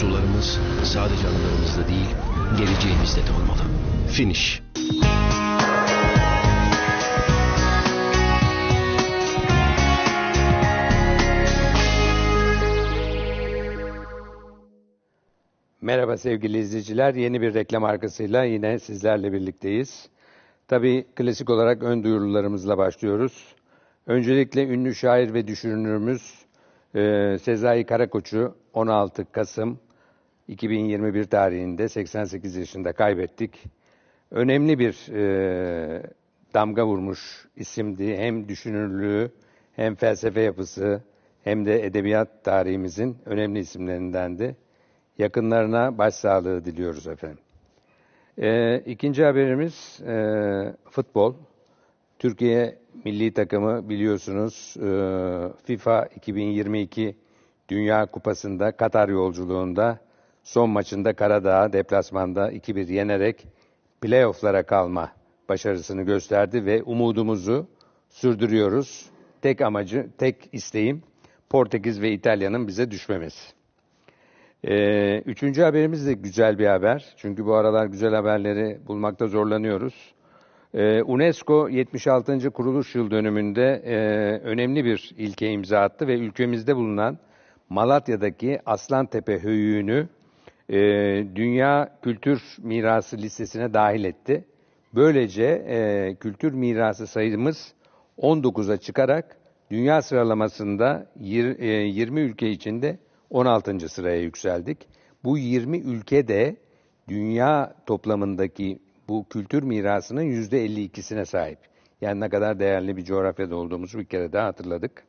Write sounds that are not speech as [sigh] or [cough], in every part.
Sularımız sadece anılarımızda değil, geleceğimizde de olmalı. Finish. Merhaba sevgili izleyiciler. Yeni bir reklam arkasıyla yine sizlerle birlikteyiz. Tabii klasik olarak ön duyurularımızla başlıyoruz. Öncelikle ünlü şair ve düşünürümüz e, Sezai Karakoç'u 16 Kasım 2021 tarihinde 88 yaşında kaybettik. Önemli bir e, damga vurmuş isimdi. Hem düşünürlüğü hem felsefe yapısı hem de edebiyat tarihimizin önemli isimlerindendi. Yakınlarına başsağlığı diliyoruz efendim. Ee, ikinci haberimiz e, futbol. Türkiye milli takımı biliyorsunuz e, FIFA 2022 Dünya Kupası'nda Katar yolculuğunda son maçında Karadağ deplasmanda 2-1 yenerek playofflara kalma başarısını gösterdi ve umudumuzu sürdürüyoruz. Tek amacı, tek isteğim Portekiz ve İtalya'nın bize düşmemesi. Ee, üçüncü haberimiz de güzel bir haber. Çünkü bu aralar güzel haberleri bulmakta zorlanıyoruz. Ee, UNESCO 76. kuruluş yıl dönümünde e, önemli bir ilke imza attı ve ülkemizde bulunan Malatya'daki Aslantepe Höyüğü'nü e, Dünya Kültür Mirası listesine dahil etti. Böylece e, kültür mirası sayımız 19'a çıkarak dünya sıralamasında yir, e, 20 ülke içinde 16. sıraya yükseldik. Bu 20 ülke de dünya toplamındaki bu kültür mirasının %52'sine sahip. Yani ne kadar değerli bir coğrafyada olduğumuzu bir kere daha hatırladık.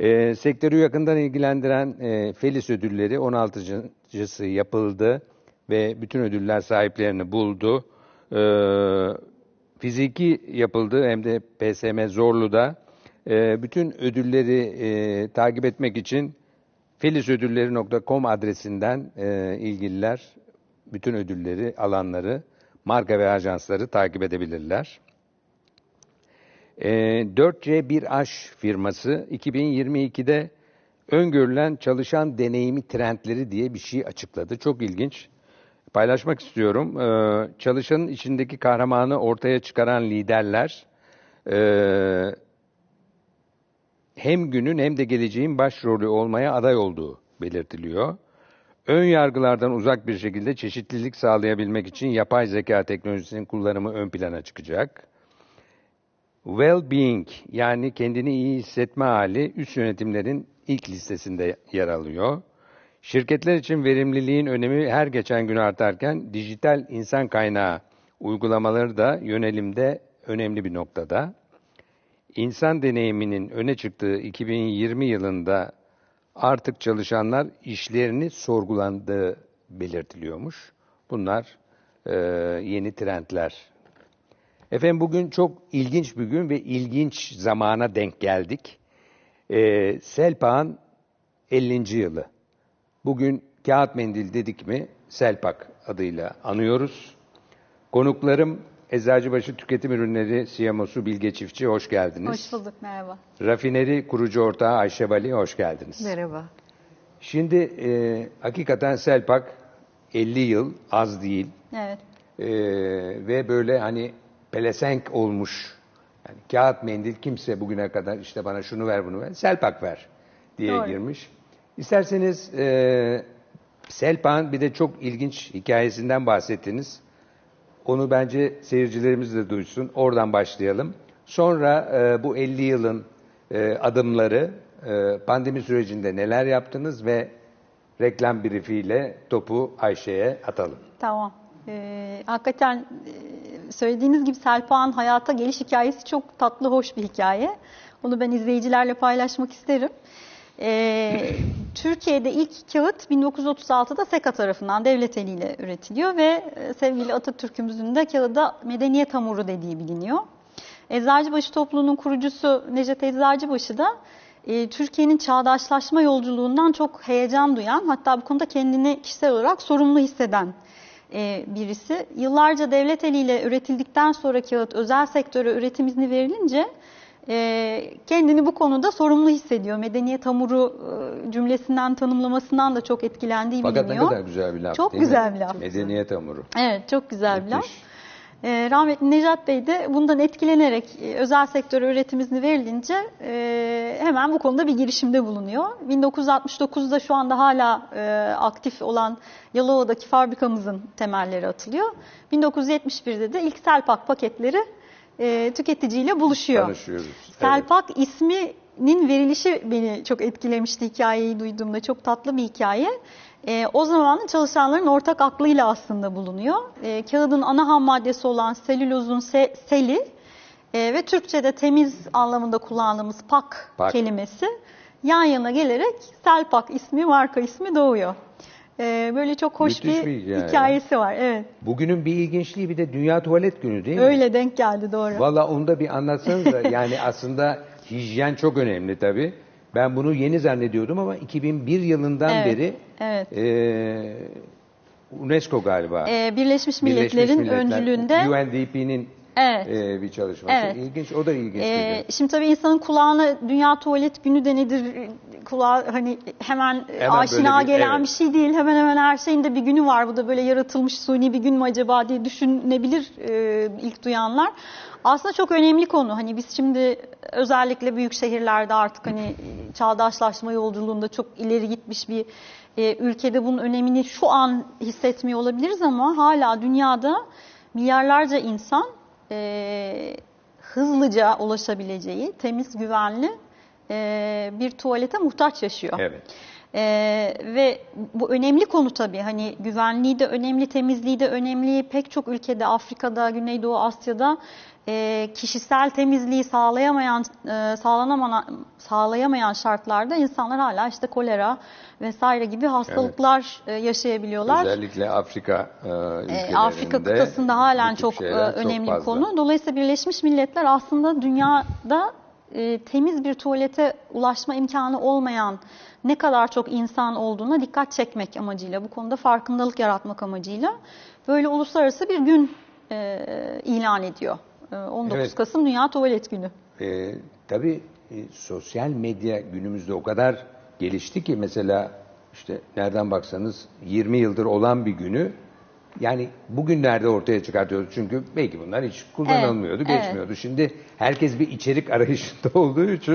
E, sektörü yakından ilgilendiren e, Felis ödülleri 16.sı yapıldı ve bütün ödüller sahiplerini buldu. E, fiziki yapıldı hem de PSM Zorlu'da. E, bütün ödülleri e, takip etmek için felisödülleri.com adresinden e, ilgililer bütün ödülleri alanları, marka ve ajansları takip edebilirler. E, 4C1H firması 2022'de öngörülen çalışan deneyimi trendleri diye bir şey açıkladı. Çok ilginç. Paylaşmak istiyorum. Ee, çalışanın içindeki kahramanı ortaya çıkaran liderler e, hem günün hem de geleceğin başrolü olmaya aday olduğu belirtiliyor. Ön yargılardan uzak bir şekilde çeşitlilik sağlayabilmek için yapay zeka teknolojisinin kullanımı ön plana çıkacak. Well-being yani kendini iyi hissetme hali üst yönetimlerin ilk listesinde yer alıyor. Şirketler için verimliliğin önemi her geçen gün artarken dijital insan kaynağı uygulamaları da yönelimde önemli bir noktada. İnsan deneyiminin öne çıktığı 2020 yılında artık çalışanlar işlerini sorgulandığı belirtiliyormuş. Bunlar e, yeni trendler. Efendim bugün çok ilginç bir gün ve ilginç zamana denk geldik. E, Selpak'ın 50. yılı. Bugün kağıt mendil dedik mi Selpak adıyla anıyoruz. Konuklarım Eczacıbaşı Tüketim Ürünleri CMO'su Bilge Çiftçi hoş geldiniz. Hoş bulduk, merhaba. Rafineri kurucu ortağı Ayşe Bali hoş geldiniz. Merhaba. Şimdi e, hakikaten Selpak 50 yıl az değil Evet, E, ve böyle hani pelesenk olmuş. Yani kağıt mendil kimse bugüne kadar işte bana şunu ver bunu ver Selpak ver diye Doğru. girmiş. İsterseniz e, Selpak'ın bir de çok ilginç hikayesinden bahsettiniz. Onu bence seyircilerimiz de duysun. Oradan başlayalım. Sonra e, bu 50 yılın e, adımları, e, pandemi sürecinde neler yaptınız ve reklam briefiyle topu Ayşe'ye atalım. tamam. Ee, hakikaten e, söylediğiniz gibi Selpak'ın hayata geliş hikayesi çok tatlı, hoş bir hikaye. Onu ben izleyicilerle paylaşmak isterim. Ee, [laughs] Türkiye'de ilk kağıt 1936'da SEKA tarafından devlet eliyle üretiliyor ve e, sevgili Atatürk'ümüzün de kağıda medeniyet hamuru dediği biliniyor. Eczacıbaşı topluluğunun kurucusu Necdet Eczacıbaşı da e, Türkiye'nin çağdaşlaşma yolculuğundan çok heyecan duyan, hatta bu konuda kendini kişisel olarak sorumlu hisseden e, birisi. Yıllarca devlet eliyle üretildikten sonra kağıt özel sektöre üretim izni verilince e, kendini bu konuda sorumlu hissediyor. Medeniyet hamuru e, cümlesinden tanımlamasından da çok etkilendiği Fakat ne biliniyor. kadar güzel bir laf Çok değil mi? güzel bir laf. Medeniyet hamuru. Evet çok güzel bir laf. Ee, rahmetli Necat Bey de bundan etkilenerek e, özel sektöre üretim izni verilince e, hemen bu konuda bir girişimde bulunuyor. 1969'da şu anda hala e, aktif olan Yalova'daki fabrikamızın temelleri atılıyor. 1971'de de ilk Selpak paketleri e, tüketiciyle buluşuyor. Tanışıyoruz. Evet. Selpak isminin verilişi beni çok etkilemişti hikayeyi duyduğumda. Çok tatlı bir hikaye. Ee, o zamanın çalışanların ortak aklıyla aslında bulunuyor. Ee, kağıdın ana ham maddesi olan selülozun se- seli e, ve Türkçe'de temiz anlamında kullandığımız pak, Pak. kelimesi yan yana gelerek Selpak ismi, marka ismi doğuyor. Ee, böyle çok hoş Müthiş bir, bir hikaye. hikayesi var. Evet. Bugünün bir ilginçliği bir de Dünya Tuvalet Günü değil mi? Öyle denk geldi doğru. Valla onu da bir anlatsanıza. yani aslında hijyen çok önemli tabii. Ben bunu yeni zannediyordum ama 2001 yılından Evet, beri evet. eee, UNESCO galiba. Ee, Birleşmiş Milletler'in öncülüğünde UNDP'nin Evet. eee, bir çalışması. Evet. İlginç, o da ilginç. Ee, şimdi tabii insanın kulağına Dünya Tuvalet Günü de nedir? Kulağa hani hemen, Hemen aşina böyle bir- gelen evet. bir şey değil. Hemen hemen her şeyin de bir günü var. Bu da böyle yaratılmış suni bir gün mü acaba diye düşünebilir e, ilk duyanlar. Aslında çok önemli konu. Hani biz şimdi özellikle büyük şehirlerde artık hani çağdaşlaşma yolculuğunda çok ileri gitmiş bir e, ülkede bunun önemini şu an hissetmiyor olabiliriz ama hala dünyada milyarlarca insan e, hızlıca ulaşabileceği temiz, güvenli e, bir tuvalete muhtaç yaşıyor. Evet. E, ve bu önemli konu tabii. Hani güvenliği de önemli, temizliği de önemli. Pek çok ülkede, Afrika'da, Güneydoğu Asya'da e, kişisel temizliği sağlayamayan, e, sağlanamayan, sağlayamayan şartlarda insanlar hala işte kolera vesaire gibi hastalıklar e, yaşayabiliyorlar. Özellikle Afrika eee, Ee, ülkelerinde. Afrika kıtasında halen tip çok, e, önemli bir fazla. konu. Dolayısıyla Birleşmiş Milletler aslında dünyada e, temiz bir tuvalete ulaşma imkanı olmayan ne kadar çok insan olduğuna dikkat çekmek amacıyla, bu konuda farkındalık yaratmak amacıyla böyle uluslararası bir gün e, ilan ediyor. E, 19 Evet. Kasım Dünya Tuvalet Günü. Ee, tabii e, sosyal medya günümüzde o kadar gelişti ki mesela işte nereden baksanız 20 yıldır olan bir günü yani bugünlerde ortaya çıkartıyoruz. Çünkü belki bunlar hiç kullanılmıyordu, Evet, geçmiyordu. Şimdi herkes bir içerik arayışında [laughs] olduğu için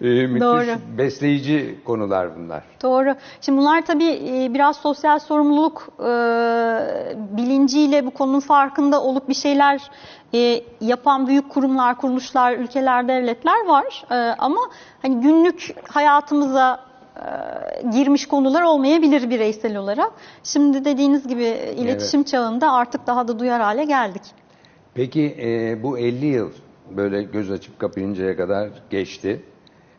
e, müthiş Doğru. besleyici konular bunlar. Doğru. Şimdi bunlar tabii e, biraz sosyal sorumluluk e, bilinciyle bu konunun farkında olup bir şeyler e, yapan büyük kurumlar, kuruluşlar, ülkeler, devletler var. E, ama hani günlük hayatımıza girmiş konular olmayabilir bireysel olarak. Şimdi dediğiniz gibi e, iletişim çağında artık daha da duyar hale geldik. Peki e, bu 50 yıl böyle göz açıp kapayıncaya kadar geçti.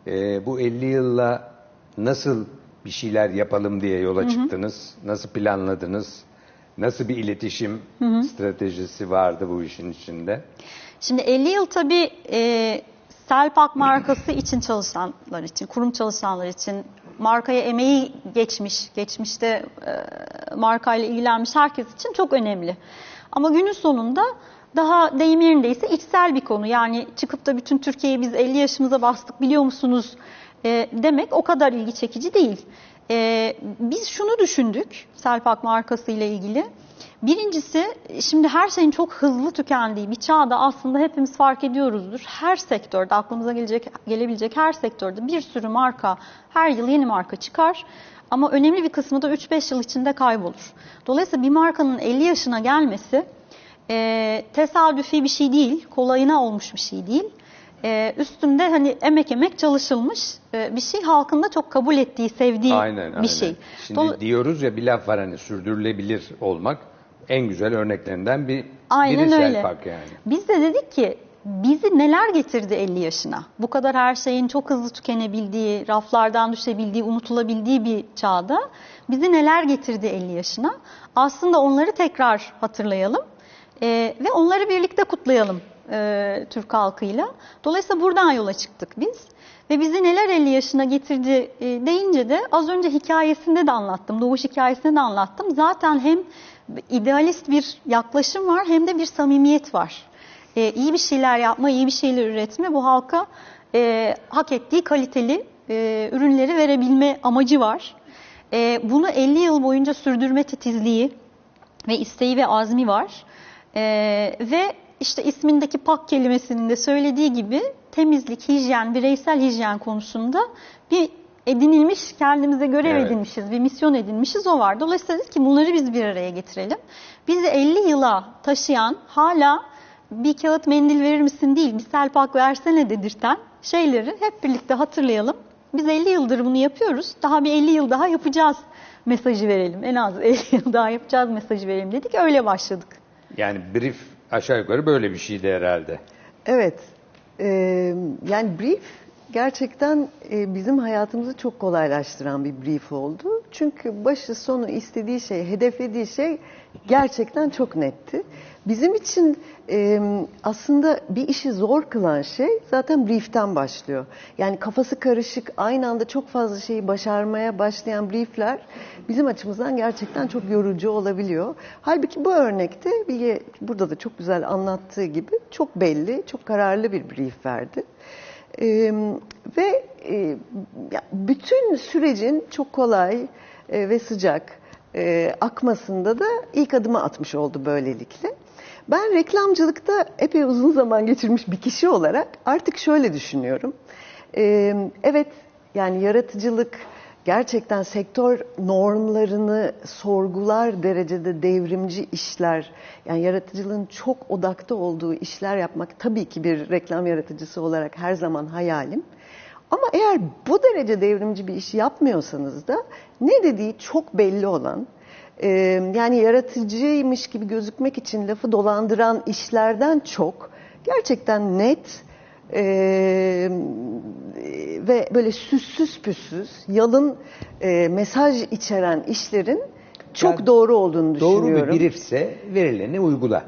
E, bu 50 yılla nasıl bir şeyler yapalım diye yola çıktınız? Nasıl planladınız? Nasıl bir iletişim stratejisi vardı bu işin içinde? Şimdi 50 yıl tabii e, Selpak markası için çalışanlar için, kurum çalışanlar için, markaya emeği geçmiş, geçmişte e, markayla ilgilenmiş herkes için çok önemli. Ama günün sonunda daha deyim yerindeyse içsel bir konu. Yani çıkıp da bütün Türkiye'yi biz 50 yaşımıza bastık biliyor musunuz e, demek o kadar ilgi çekici değil. E, biz şunu düşündük Selpak markası ile ilgili. Birincisi şimdi her şeyin çok hızlı tükendiği bir çağda aslında hepimiz fark ediyoruzdur. Her sektörde aklımıza gelecek gelebilecek her sektörde bir sürü marka her yıl yeni marka çıkar. Ama önemli bir kısmı da 3-5 yıl içinde kaybolur. Dolayısıyla bir markanın 50 yaşına gelmesi e, tesadüfi bir şey değil, kolayına olmuş bir şey değil. E, üstünde hani emek emek çalışılmış e, bir şey halkın da çok kabul ettiği, sevdiği Aynen, bir aynen. şey. Şimdi Dol- diyoruz ya bir laf var hani sürdürülebilir olmak en güzel örneklerinden bir Aynen biri öyle. Selpak yani. Biz de dedik ki bizi neler getirdi 50 yaşına? Bu kadar her şeyin çok hızlı tükenebildiği, raflardan düşebildiği, unutulabildiği bir çağda bizi neler getirdi 50 yaşına? Aslında onları tekrar hatırlayalım Ee, ve onları birlikte kutlayalım e, Türk halkıyla. Dolayısıyla buradan yola çıktık biz. Ve bizi neler 50 yaşına getirdi e, deyince de az önce hikayesinde de anlattım, doğuş hikayesinde de anlattım. Zaten hem idealist bir yaklaşım var hem de bir samimiyet var. e, iyi bir şeyler yapma, iyi bir şeyler üretme bu halka e, hak ettiği kaliteli e, ürünleri verebilme amacı var. E, bunu 50 yıl boyunca sürdürme titizliği ve isteği ve azmi var. E, ve işte ismindeki pak kelimesinin de söylediği gibi temizlik, hijyen, bireysel hijyen konusunda bir edinilmiş, kendimize görev Evet. edinmişiz, bir misyon edinmişiz o var. Dolayısıyla dedik ki bunları biz bir araya getirelim. Bizi 50 yıla taşıyan, hala bir kağıt mendil verir misin değil, bir selpak versene dedirten şeyleri hep birlikte hatırlayalım. Biz 50 yıldır bunu yapıyoruz. Daha bir 50 yıl daha yapacağız mesajı verelim. En az 50 yıl daha yapacağız mesajı verelim dedik. Öyle başladık. Yani brief aşağı yukarı böyle bir şeydi herhalde. Evet. Ee, yani brief gerçekten e, bizim hayatımızı çok kolaylaştıran bir brief oldu. Çünkü başı sonu istediği şey, hedeflediği şey gerçekten çok netti. Bizim için aslında bir işi zor kılan şey zaten brieften başlıyor. Yani kafası karışık, aynı anda çok fazla şeyi başarmaya başlayan briefler bizim açımızdan gerçekten çok yorucu olabiliyor. Halbuki bu örnekte Bilge burada da çok güzel anlattığı gibi çok belli, çok kararlı bir brief verdi. Ee, ve e, bütün sürecin çok kolay e, ve sıcak e, akmasında da ilk adımı atmış oldu böylelikle. Ben reklamcılıkta epey uzun zaman geçirmiş bir kişi olarak artık şöyle düşünüyorum. Ee, evet yani yaratıcılık gerçekten sektör normlarını sorgular derecede devrimci işler, yani yaratıcılığın çok odakta olduğu işler yapmak tabii ki bir reklam yaratıcısı olarak her zaman hayalim. Ama eğer bu derece devrimci bir iş yapmıyorsanız da ne dediği çok belli olan, yani yaratıcıymış gibi gözükmek için lafı dolandıran işlerden çok gerçekten net e, ve böyle süssüz püssüz, yalın e, mesaj içeren işlerin çok Yani doğru olduğunu Doğru düşünüyorum. bir briefse verileni uygula.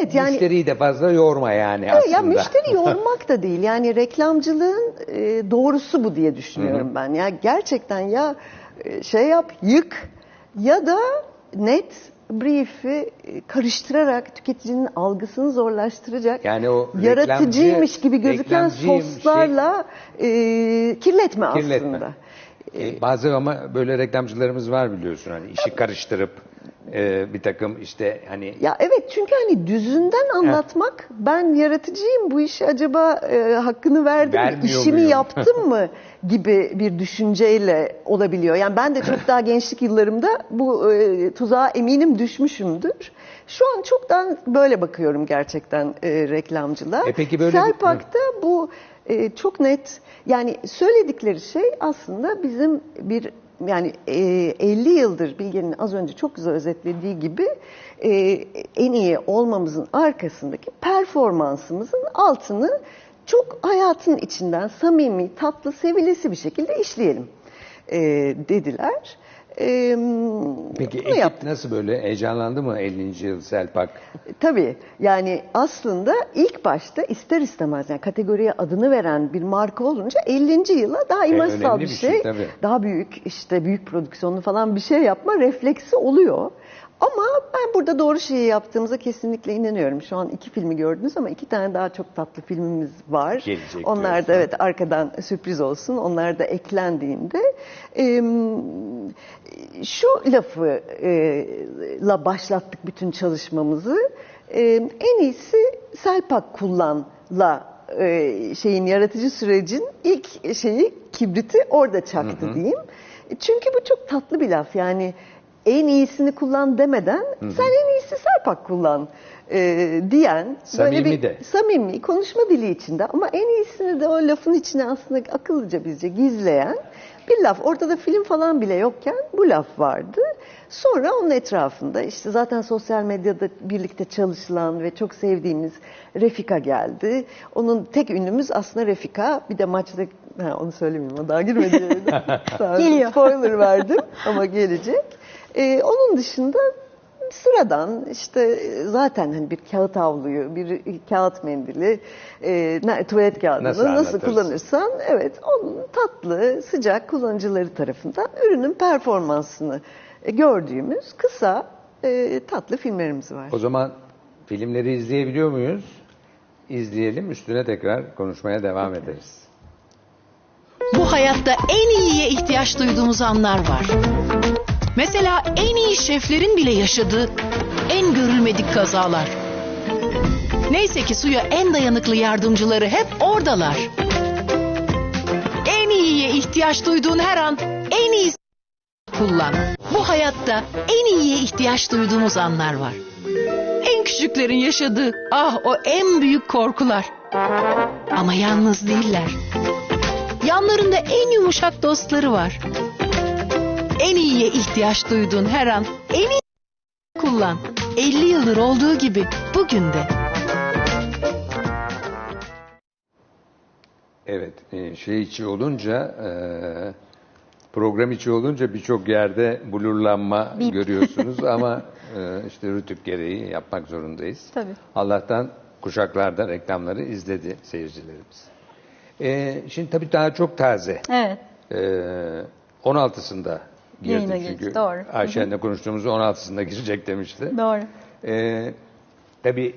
Evet yani Müşteriyi de fazla yorma yani Evet, aslında. Ya müşteri [laughs] yormak da değil. Yani reklamcılığın e, doğrusu bu diye düşünüyorum ben. Ya gerçekten ya şey yap, yık ya da net brief'i e, karıştırarak tüketicinin algısını zorlaştıracak. Yani o yaratıcıymış gibi gözüken reklamcıyım soslarla e, kirletme, Kirletme. aslında. E, bazı ama böyle reklamcılarımız var biliyorsun hani işi karıştırıp e, bir takım işte hani Ya evet çünkü hani düzünden anlatmak ben yaratıcıyım bu işi acaba e, hakkını verdim mi, işimi muyum? yaptım mı [laughs] gibi bir düşünceyle olabiliyor. Yani ben de çok daha gençlik yıllarımda bu e, tuzağa eminim düşmüşümdür. Şu an çoktan böyle bakıyorum gerçekten e, reklamcılığa. E peki böyle bir- Serpak'ta bu e, çok net yani söyledikleri şey aslında bizim bir yani e, 50 yıldır Bilge'nin az önce çok güzel özetlediği gibi e, en iyi olmamızın arkasındaki performansımızın altını çok hayatın içinden samimi, tatlı, sevilesi bir şekilde işleyelim e, dediler. E, peki ekip yaptık. nasıl böyle heyecanlandı mı 50. yıl Selpak? Tabii yani aslında ilk başta ister istemez yani kategoriye adını veren bir marka olunca 50. yıla daha imajsal önemli bir bir şey, şey, tabii. daha büyük işte büyük prodüksiyonlu falan bir şey yapma refleksi oluyor. Ama ben burada doğru şeyi yaptığımıza kesinlikle inanıyorum. Şu an iki filmi gördünüz ama iki tane daha çok tatlı filmimiz var. Gelecek Onlar diyorsun. da evet arkadan sürpriz olsun. Onlar da eklendiğinde e, şu lafı e, la başlattık bütün çalışmamızı. E, en iyisi Selpak kullanla e, şeyin yaratıcı sürecin ilk şeyi kibriti orada çaktı diyeyim. Çünkü bu çok tatlı bir laf yani en iyisini kullan demeden sen en iyisi Serpak kullan e, diyen Samimi böyle bir de. samimi konuşma dili içinde ama en iyisini de o lafın içine aslında akıllıca bizce gizleyen bir laf. Ortada film falan bile yokken bu laf vardı. Sonra onun etrafında işte zaten sosyal medyada birlikte çalışılan ve çok sevdiğimiz Refika geldi. Onun tek ünlümüz aslında Refika. Bir de maçta ha, onu söylemeyeyim o daha girmedi. [laughs] Geliyor. Spoiler verdim ama gelecek. Ee, onun dışında sıradan işte zaten hani bir kağıt havluyu, bir kağıt mendili, e, ne- tuvalet kağıdını Nasıl nasıl, kullanırsan evet onun tatlı, sıcak kullanıcıları tarafından ürünün performansını e, gördüğümüz kısa e, tatlı filmlerimiz var. O zaman filmleri izleyebiliyor muyuz? izleyelim. Üstüne tekrar konuşmaya devam ederiz. Bu hayatta en iyiye ihtiyaç duyduğumuz anlar var. Mesela en iyi şeflerin bile yaşadığı en görülmedik kazalar. Neyse ki suya en dayanıklı yardımcıları hep oradalar. En iyiye ihtiyaç duyduğun her an en iyisi kullan. Bu hayatta en iyiye ihtiyaç duyduğumuz anlar var. En küçüklerin yaşadığı ah o en büyük korkular. Ama yalnız değiller. Yanlarında en yumuşak dostları var. En iyiye ihtiyaç duyduğun her an en iyi kullan. 50 yıldır olduğu gibi bugün de. Evet, e, şey içi olunca, e, program içi olunca birçok yerde blurlanma Bip. görüyorsunuz [laughs] ama e, işte rütük gereği yapmak zorundayız. Tabii. Allah'tan kuşaklarda reklamları izledi seyircilerimiz. E, şimdi tabii daha çok taze. Evet. E, 16'sında girdi Yayına girdi, çünkü. doğru. Hı hı. Ayşen'le konuştuğumuzda 16'sında girecek demişti. Doğru. Ee, tabii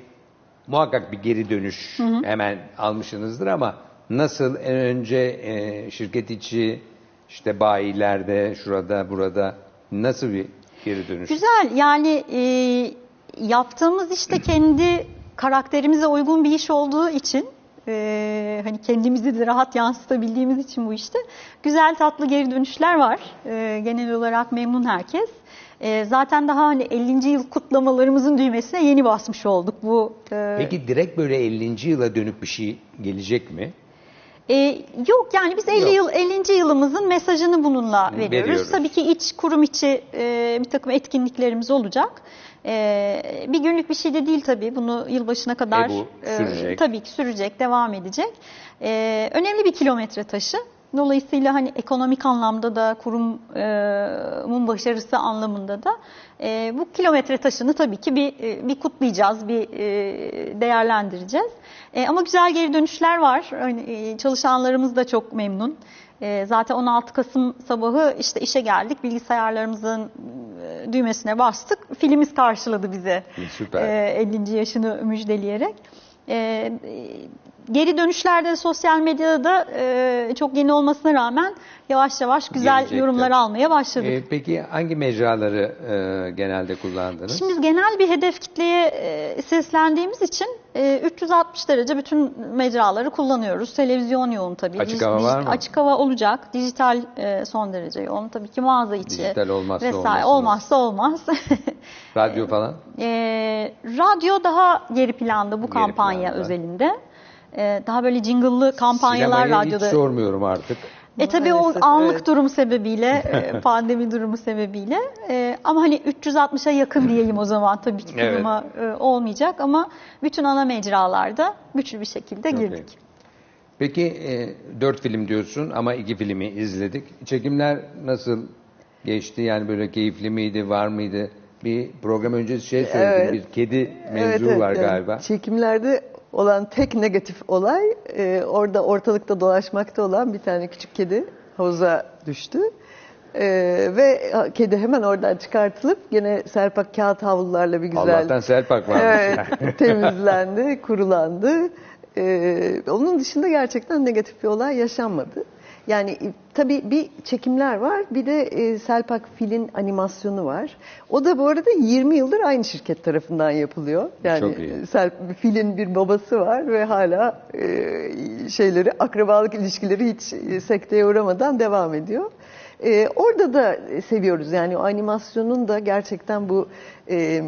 muhakkak bir geri dönüş hemen almışsınızdır ama nasıl en önce e, şirket içi işte bayilerde şurada burada nasıl bir geri dönüş? Güzel yani e, yaptığımız işte kendi karakterimize uygun bir iş olduğu için e, hani kendimizi de rahat yansıtabildiğimiz için bu işte güzel tatlı geri dönüşler var. E, genel olarak memnun herkes. E, zaten daha hani 50. yıl kutlamalarımızın düğmesine yeni basmış olduk bu. e, Peki direkt böyle 50. yıla dönük bir şey gelecek mi? E, yok yani biz 50 Yok. yıl 50. yılımızın mesajını bununla veriyoruz. Veriyoruz. Tabii ki iç kurum içi e, bir takım etkinliklerimiz olacak. E, bir günlük bir şey de değil tabii. Bunu yılbaşına kadar E, bu sürecek. tabii ki sürecek, devam edecek. E, önemli bir kilometre taşı. Dolayısıyla hani ekonomik anlamda da kurumun başarısı anlamında da e, bu kilometre taşını tabii ki bir e, bir kutlayacağız, bir e, değerlendireceğiz. E, ama güzel geri dönüşler var. Hani, e, çalışanlarımız da çok memnun. E, zaten 16 Kasım sabahı işte işe geldik, bilgisayarlarımızın e, düğmesine bastık. Filmimiz karşıladı bizi. Süper. E, 50. yaşını müjdeleyerek. E, geri dönüşlerde de sosyal medyada da e, çok yeni olmasına rağmen yavaş yavaş güzel yorumlar almaya başladık. Ee, peki hangi mecraları e, genelde kullandınız? Şimdi biz genel bir hedef kitleye e, seslendiğimiz için e, 360 derece bütün mecraları kullanıyoruz. Televizyon yoğun tabii. Açık hava var mı? Açık hava olacak. Dijital e, son derece yoğun. Tabii ki mağaza içi. Dijital olmazsa vesaire. Olmazsa olmaz. Radyo falan? [laughs] E, radyo daha geri planda bu kampanya planda. özelinde. E, daha böyle jingle'lı kampanyalar Sinemaya radyoda. hiç sormuyorum artık. E tabii o anlık evet. durum sebebiyle, e, [laughs] pandemi durumu sebebiyle e, ama hani 360'a yakın diyeyim o zaman tabii ki Evet. duruma e, olmayacak ama bütün ana mecralarda güçlü bir şekilde girdik. Peki e, dört film diyorsun ama iki filmi izledik. Çekimler nasıl geçti? Yani böyle keyifli miydi, var mıydı? Bir program öncesi şey söyledin, Evet. bir kedi mevzu Evet, evet, var galiba. Çekimlerde olan tek negatif olay e, orada ortalıkta dolaşmakta olan bir tane küçük kedi havuza düştü. E, ve kedi hemen oradan çıkartılıp gene serpak kağıt havlularla bir güzel Allah'tan Selpak varmış. evet, temizlendi, kurulandı. E, onun dışında gerçekten negatif bir olay yaşanmadı. Yani e, tabii bir çekimler var, bir de e, Selpak Fil'in animasyonu var. O da bu arada 20 yıldır aynı şirket tarafından yapılıyor. Yani Çok iyi. Selp, Fil'in bir babası var ve hala e, şeyleri, akrabalık ilişkileri hiç e, sekteye uğramadan devam ediyor. E, orada da seviyoruz yani o animasyonun da gerçekten bu e,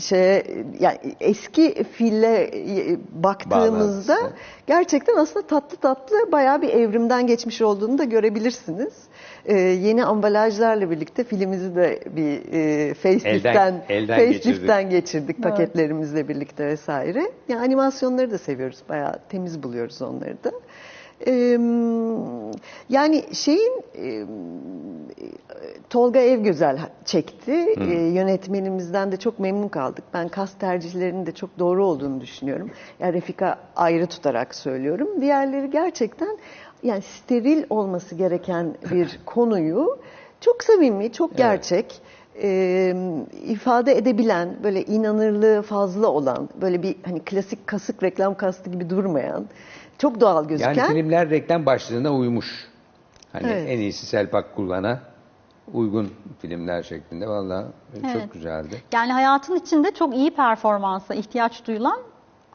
şeye yani eski fille e, baktığımızda Bağlantısı. gerçekten aslında tatlı tatlı bayağı bir evrimden geçmiş olduğunu da görebilirsiniz. Ee, yeni ambalajlarla birlikte filmimizi de bir e, Elden- elden facelift'ten geçirdik paketlerimizle birlikte vesaire. Yani animasyonları da seviyoruz. Bayağı temiz buluyoruz onları da. Ee, yani şeyin e, Tolga Evgözel çekti. Ee, yönetmenimizden de çok memnun kaldık. Ben kas tercihlerinin de çok doğru olduğunu düşünüyorum. Yani Refika ayrı tutarak söylüyorum. Diğerleri gerçekten yani steril olması gereken bir [laughs] konuyu çok samimi, çok gerçek. e, ifade edebilen, böyle inanırlığı fazla olan, böyle bir hani klasik kasık reklam kastı gibi durmayan, çok doğal gözüken. Yani filmler reklam başlığına uymuş. Hani Evet. en iyisi Selpak kullana uygun filmler şeklinde. Vallahi Evet. çok güzeldi. Yani hayatın içinde çok iyi performansa ihtiyaç duyulan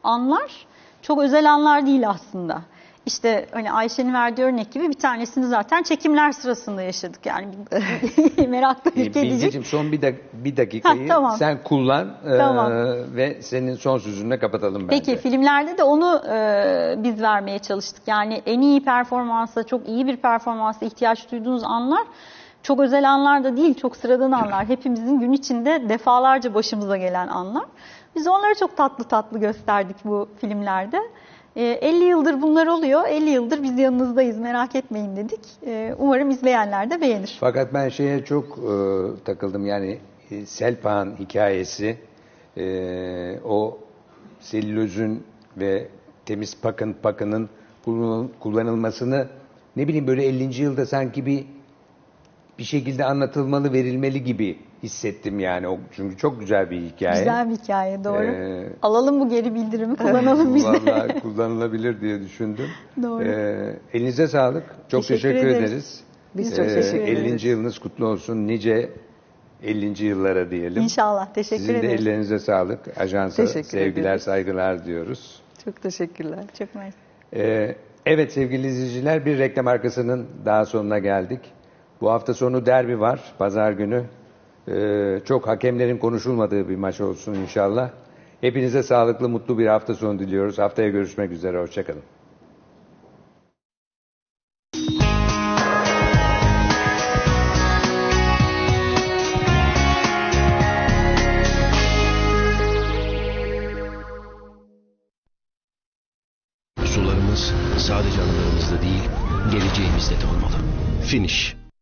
anlar çok özel anlar değil aslında. İşte hani Ayşe'nin verdiği örnek gibi bir tanesini zaten çekimler sırasında yaşadık. Yani [laughs] merakla Ee, ülke edecek. Bilgeciğim son bir, dak- bir dakikayı Heh, tamam. sen kullan e, Tamam. ve senin son sözünle kapatalım bence. Peki filmlerde de onu e, biz vermeye çalıştık. Yani en iyi performansa, çok iyi bir performansa ihtiyaç duyduğunuz anlar çok özel anlar da değil, çok sıradan anlar. [laughs] Hepimizin gün içinde defalarca başımıza gelen anlar. Biz onları çok tatlı tatlı gösterdik bu filmlerde. E, 50 yıldır bunlar oluyor, 50 yıldır biz yanınızdayız merak etmeyin dedik. E, umarım izleyenler de beğenir. Fakat ben şeye çok e, takıldım yani e, Selpak'ın hikayesi e, o selülozün ve temiz pakın pakının kullanıl- kullanılmasını ne bileyim böyle 50. yılda sanki bir bir şekilde anlatılmalı verilmeli gibi hissettim yani o çünkü çok güzel bir hikaye. Güzel bir hikaye doğru. Ee, Alalım bu geri bildirimi kullanalım biz de. [laughs] Kullanılabilir diye düşündüm. Doğru. Ee, elinize sağlık. Çok teşekkür, Teşekkür ederiz. ederiz. Biz çok Ee, teşekkür 50. ederiz. yılınız kutlu olsun. Nice 50. yıllara diyelim. İnşallah. Teşekkür Sizin de ederiz. ellerinize sağlık. Ajansa Teşekkür sevgiler, ederiz. saygılar diyoruz. Çok teşekkürler. Çok mersi. Ee, evet sevgili izleyiciler bir reklam arkasının daha sonuna geldik. Bu hafta sonu derbi var. Pazar günü. Ee, çok hakemlerin konuşulmadığı bir maç olsun inşallah. Hepinize sağlıklı, mutlu bir hafta sonu diliyoruz. Haftaya görüşmek üzere. Hoşçakalın.